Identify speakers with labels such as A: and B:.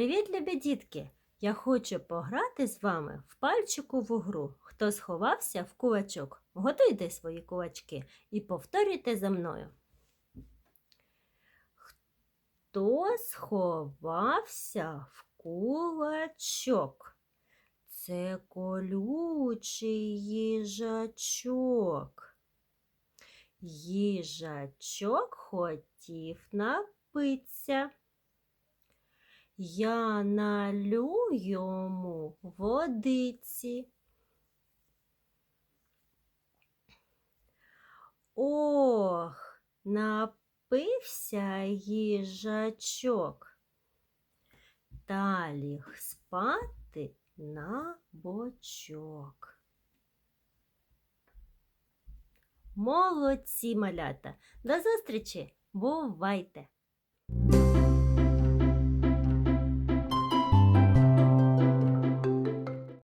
A: Привіт, любі дітки! Я хочу пограти з вами в пальчикову гру. Хто сховався в кулачок? Готуйте свої кулачки і повторюйте за мною. Хто сховався в кулачок? Це колючий їжачок. Їжачок хотів напитися. Я налю йому водиці. Ох, напився їжачок. Та ліг спати на бочок. Молодці, малята! До зустрічі! Бувайте!